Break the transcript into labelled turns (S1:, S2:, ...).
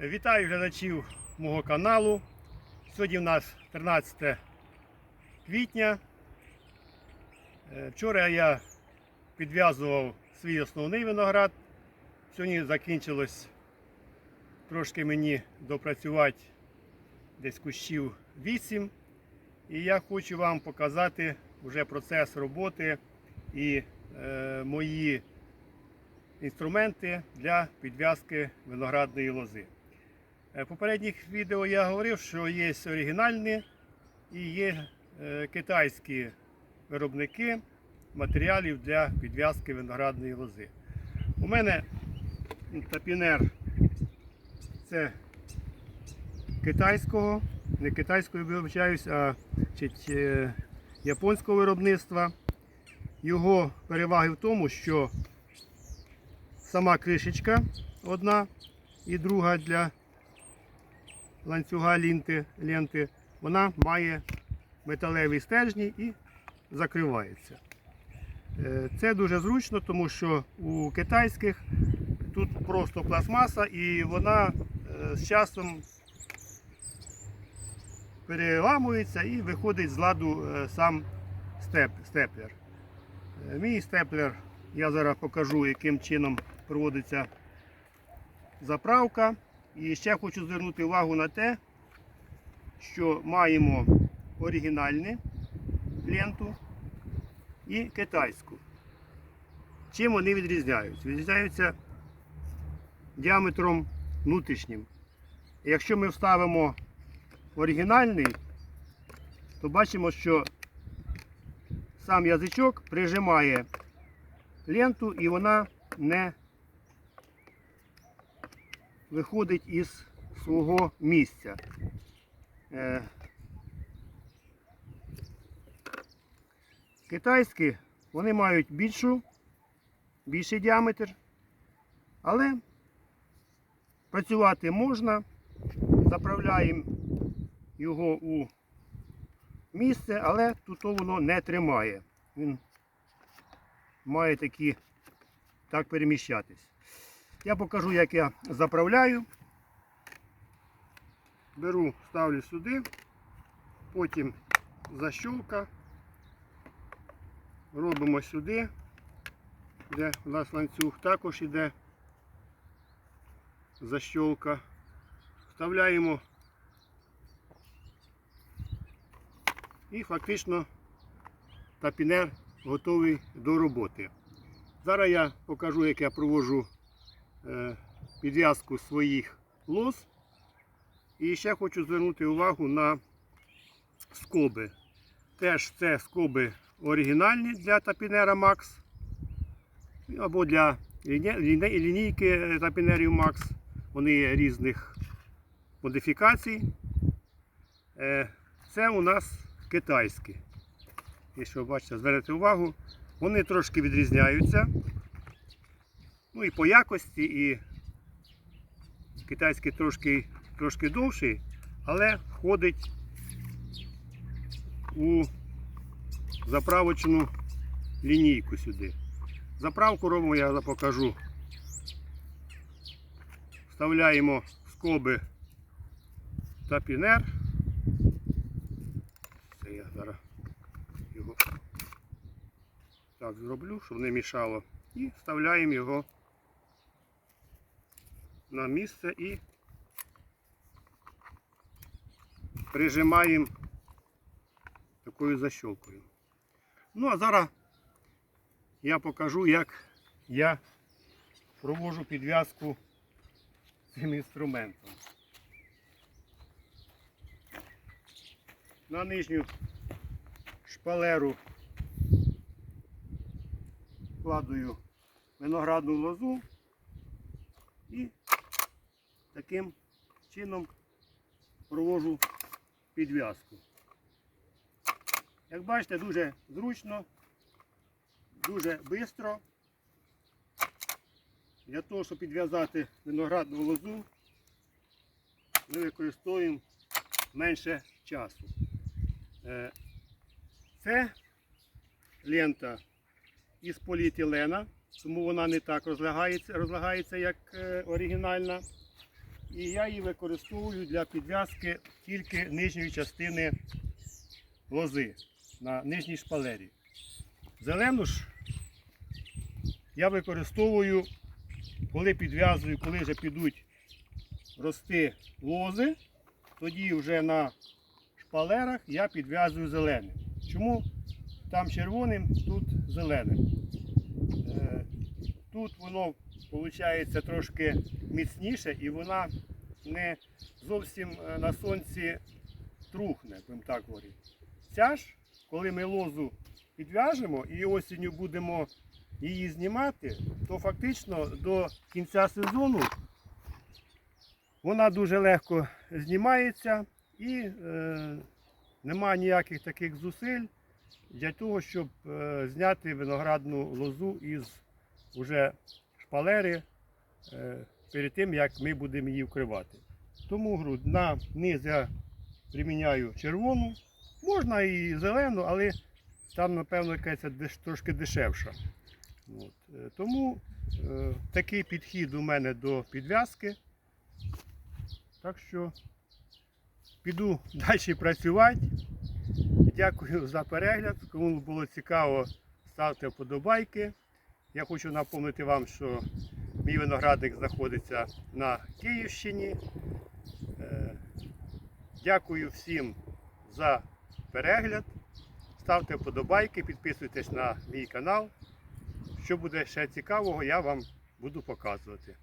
S1: Вітаю глядачів мого каналу. Сьогодні в нас 13 квітня. Е, Вчора я підв'язував свій основний виноград. Сьогодні закінчилось трошки мені допрацювати десь кущів 8. І я хочу вам показати вже процес роботи і е, мої інструменти для підв'язки виноградної лози. Е, В попередніх відео я говорив, що є оригінальні і є е, китайські виробники матеріалів для підв'язки виноградної лози. У мене тапінер це китайського, не китайського вибачаюсь, а чить, е, японського виробництва. Його переваги в тому, що сама кришечка одна і друга для ланцюга ленти, ленти, вона має металеві стержні і закривається. Е, Це дуже зручно, тому що у китайських тут просто пластмаса і вона е, з часом переламується і виходить з ладу е, сам степ, степлер. Мій степлер, я зараз покажу, яким чином проводиться заправка. І ще хочу звернути увагу на те, що маємо оригінальну ленту і китайську. Чим вони відрізняються? Відрізняються діаметром внутрішнім. Якщо ми вставимо оригінальний, то бачимо, що сам язичок прижимає ленту і вона не виходить із свого місця. Е, Китайські вони мають більшу, більший діаметр, але працювати можна. Заправляємо його у місце, але тут воно не тримає. Він має такі так переміщатись. Я покажу, як я заправляю. Беру, ставлю сюди, потім защолка. Робимо сюди, де у нас ланцюг також іде защолка. Вставляємо і фактично тапінер готовий до роботи. Зараз я покажу, як я проводжу е, підв'язку своїх лоз. І ще хочу звернути увагу на скоби. Теж це скоби оригінальні для тапінера Max або для лінійки тапінерів Max. Вони є різних модифікацій. Е, Це у нас китайські. Якщо бачите, звернете увагу, вони трошки відрізняються. Ну і по якості, і китайський трошки, трошки довший, але входить у заправочну лінійку сюди. Заправку робимо, я покажу. Вставляємо скоби тапінер. Це я зараз його так зроблю, щоб не мішало. І вставляємо його на місце і прижимаємо такою защолкою. Ну а зараз я покажу, як я провожу підв'язку цим інструментом. На нижню шпалеру вкладую виноградну лозу і таким чином провожу підв'язку. Як бачите, дуже зручно, дуже швидко. Для того, щоб підв'язати виноградну лозу, ми використовуємо менше часу. Е, Це лента із поліетилена, тому вона не так розлягається, розлагається як е, оригінальна. І я її використовую для підв'язки тільки нижньої частини лози на нижній шпалері. Зелену ж я використовую, коли підв'язую, коли вже підуть рости лози, тоді вже на шпалерах я підв'язую зеленим. Чому там червоним, тут зеленим? Е, Тут воно виходить трошки міцніше і вона не зовсім е, на сонці трухне, будемо так говорити. Ця ж, коли ми лозу підв'яжемо і осінню будемо її знімати, то фактично до кінця сезону вона дуже легко знімається і е, немає ніяких таких зусиль для того, щоб е, зняти виноградну лозу із уже шпалери е, перед тим, як ми будемо її вкривати. Тому на низ я приміняю червону, можна і зелену, але там, напевно, якась трошки дешевша. От. е, Тому е, такий підхід у мене до підв'язки. Так що піду далі працювати. Дякую за перегляд. Кому було цікаво, ставте вподобайки. Я хочу напомнити вам, що мій виноградник знаходиться на Київщині. Е, Дякую всім за перегляд. Ставте вподобайки, підписуйтесь на мій канал. Що буде ще цікавого, я вам буду показувати.